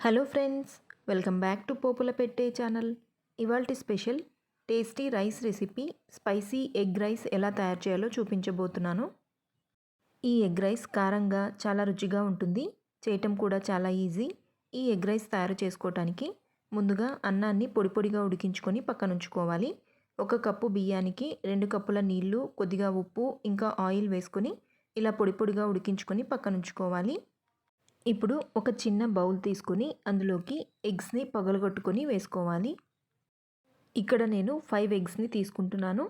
Hello friends welcome back to పోపుల పెట్టే channel. ఇవాల్టి special tasty rice recipe spicy egg rice ఎలా తయారు చేయాలో చూపించబోతున్నాను. ఈ ఎగ్ రైస్ కారంగా చాలా రుచిగా ఉంటుంది చేయటం కూడా చాలా ఈజీ. ఈ ఎగ్ రైస్ తయారు చేసుకోవటానికి ముందుగా అన్నాన్ని పొడి పొడిగా ఉడికించుకొని పక్కనుంచుకోవాలి ఒక కప్పు బియ్యానికి రెండు కప్పుల నీళ్ళు కొద్దిగా ఉప్పు ఇంకా ఆయిల్ వేసుకొని ఇలా పొడి పొడిగా ఉడికించుకొని పక్కనుంచుకోవాలి ఇప్పుడు ఒక చిన్న బౌల్ తీసుకొని అందులోకి ఎగ్స్ని పగలగొట్టుకొని వేసుకోవాలి. ఇక్కడ నేను ఫైవ్ ఎగ్స్ని తీసుకుంటున్నాను.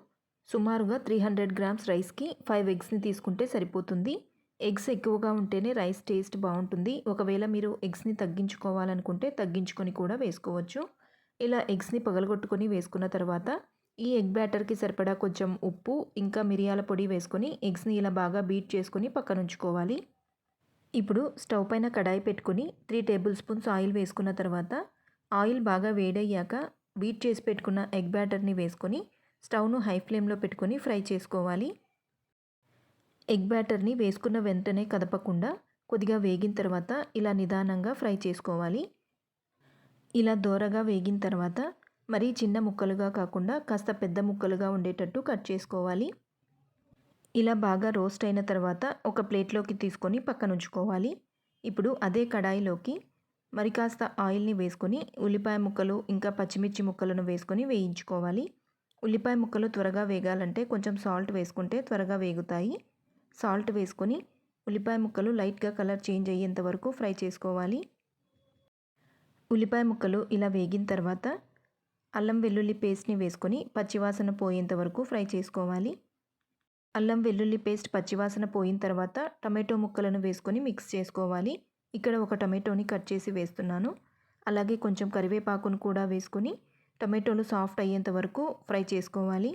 సుమారుగా త్రీ హండ్రెడ్ గ్రామ్స్ రైస్కి ఫైవ్ ఎగ్స్ని తీసుకుంటే సరిపోతుంది. ఎగ్స్ ఎక్కువగా ఉంటేనే రైస్ టేస్ట్ బాగుంటుంది. ఒకవేళ మీరు ఎగ్స్ని తగ్గించుకోవాలనుకుంటే తగ్గించుకొని కూడా వేసుకోవచ్చు. ఇలా ఎగ్స్ని పగలగొట్టుకొని వేసుకున్న తర్వాత ఈ ఎగ్ బ్యాటర్కి సరిపడా కొంచెం ఉప్పు ఇంకా మిరియాల పొడి వేసుకొని ఎగ్స్ని ఇలా బాగా బీట్ చేసుకొని పక్కన ఉంచుకోవాలి ఇప్పుడు స్టవ్ పైన కడాయి పెట్టుకొని త్రీ టేబుల్ స్పూన్స్ ఆయిల్ వేసుకున్న తర్వాత ఆయిల్ బాగా వేడయ్యాక బీట్ చేసి పెట్టుకున్న ఎగ్ బ్యాటర్ని వేసుకొని స్టవ్ను హై ఫ్లేమ్లో పెట్టుకొని ఫ్రై చేసుకోవాలి. ఎగ్ బ్యాటర్ని వేసుకున్న వెంటనే కదపకుండా కొద్దిగా వేగిన తర్వాత ఇలా నిదానంగా ఫ్రై చేసుకోవాలి. ఇలా దోరగా వేగిన తర్వాత మరీ చిన్న ముక్కలుగా కాకుండా కాస్త పెద్ద ముక్కలుగా ఉండేటట్టు కట్ చేసుకోవాలి. ఇలా బాగా రోస్ట్ అయిన తర్వాత ఒక ప్లేట్లోకి తీసుకొని పక్కన ఉంచుకోవాలి. ఇప్పుడు అదే కడాయిలోకి మరి కాస్త ఆయిల్ని వేసుకొని ఉల్లిపాయ ముక్కలు ఇంకా పచ్చిమిర్చి ముక్కలను వేసుకొని వేయించుకోవాలి. ఉల్లిపాయ ముక్కలు త్వరగా వేగాలంటే కొంచెం సాల్ట్ వేసుకుంటే త్వరగా వేగుతాయి. సాల్ట్ వేసుకొని ఉల్లిపాయ ముక్కలు లైట్గా కలర్ చేంజ్ అయ్యేంత వరకు ఫ్రై చేసుకోవాలి. ఉల్లిపాయ ముక్కలు ఇలా వేగిన తర్వాత అల్లం వెల్లుల్లి పేస్ట్ని వేసుకొని పచ్చివాసన పోయేంత వరకు ఫ్రై చేసుకోవాలి. అల్లం వెల్లుల్లి పేస్ట్ పచ్చివాసన పోయిన తర్వాత టమాటో ముక్కలను వేసుకొని మిక్స్ చేసుకోవాలి. ఇక్కడ ఒక టమాటోని కట్ చేసి వేస్తున్నాను. అలాగే కొంచెం కరివేపాకును కూడా వేసుకొని టమాటోలు సాఫ్ట్ అయ్యేంత వరకు ఫ్రై చేసుకోవాలి.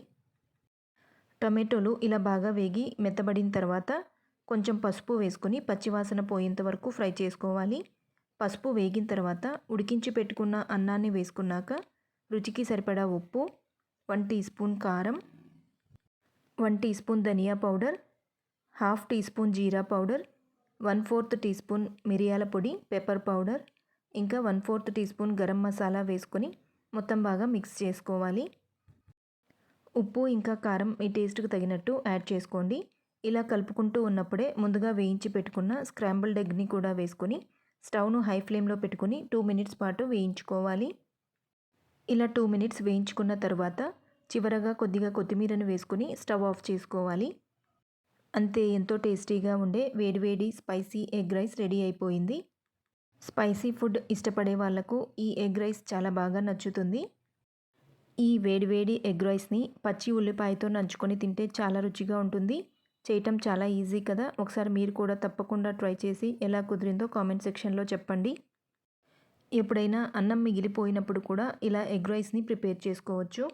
టమాటోలు ఇలా బాగా వేగి మెత్తబడిన తర్వాత కొంచెం పసుపు వేసుకొని పచ్చివాసన పోయేంత వరకు ఫ్రై చేసుకోవాలి. పసుపు వేగిన తర్వాత ఉడికించి పెట్టుకున్న అన్నాన్ని వేసుకున్నాక రుచికి సరిపడా ఉప్పు వన్ టీ స్పూన్ కారం వన్ టీ స్పూన్ ధనియా పౌడర్ హాఫ్ టీ స్పూన్ జీరా powder one fourth teaspoon మిరియాల పొడి పెప్పర్ పౌడర్ ఇంకా one fourth teaspoon garam masala వేసుకొని మొత్తం బాగా మిక్స్ చేసుకోవాలి. ఉప్పు ఇంకా కారం మీ టేస్ట్కి తగినట్టు యాడ్ చేసుకోండి. ఇలా కలుపుకుంటూ ఉన్నప్పుడే ముందుగా వేయించి పెట్టుకున్న స్క్రాంబుల్డ్ ఎగ్ని కూడా వేసుకొని స్టవ్ను హై ఫ్లేమ్లో పెట్టుకుని టూ మినిట్స్ పాటు వేయించుకోవాలి. ఇలా టూ మినిట్స్ వేయించుకున్న తర్వాత చివరగా కొద్దిగా కొత్తిమీరను వేసుకుని స్టవ్ ఆఫ్ చేసుకోవాలి. అంతే ఎంతో టేస్టీగా ఉండే వేడివేడి స్పైసీ ఎగ్ రైస్ రెడీ అయిపోయింది. స్పైసీ ఫుడ్ ఇష్టపడే వాళ్ళకు ఈ ఎగ్ రైస్ చాలా బాగా నచ్చుతుంది. ఈ వేడివేడి ఎగ్ రైస్ని పచ్చి ఉల్లిపాయతో నంచుకొని తింటే చాలా రుచిగా ఉంటుంది. చేయటం చాలా ఈజీ కదా? ఒకసారి మీరు కూడా తప్పకుండా ట్రై చేసి ఎలా కుదిరిందో కామెంట్ సెక్షన్లో చెప్పండి. ఎప్పుడైనా అన్నం మిగిలిపోయినప్పుడు కూడా ఇలా ఎగ్ రైస్ని ప్రిపేర్ చేసుకోవచ్చు.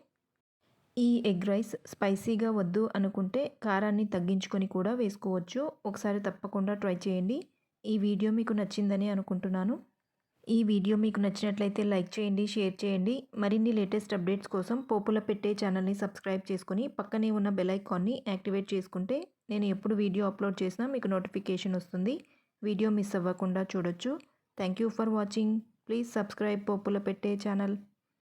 ఈ ఎగ్ రైస్ స్పైసీగా వద్దు అనుకుంటే కారాన్ని తగ్గించుకొని కూడా వేసుకోవచ్చు. ఒకసారి తప్పకుండా ట్రై చేయండి. ఈ వీడియో మీకు నచ్చిందని అనుకుంటున్నాను. ఈ వీడియో మీకు నచ్చినట్లయితే లైక్ చేయండి షేర్ చేయండి. మరిన్ని లేటెస్ట్ అప్డేట్స్ కోసం పోపుల పెట్టే ఛానల్ని సబ్స్క్రైబ్ చేసుకుని పక్కనే ఉన్న బెల్ ఐకాన్ని యాక్టివేట్ చేసుకుంటే నేను ఎప్పుడు వీడియో అప్లోడ్ చేసినా మీకు నోటిఫికేషన్ వస్తుంది. వీడియో మిస్ అవ్వకుండా చూడొచ్చు. Thank you for watching. Please subscribe పోపుల పెట్టే ఛానల్.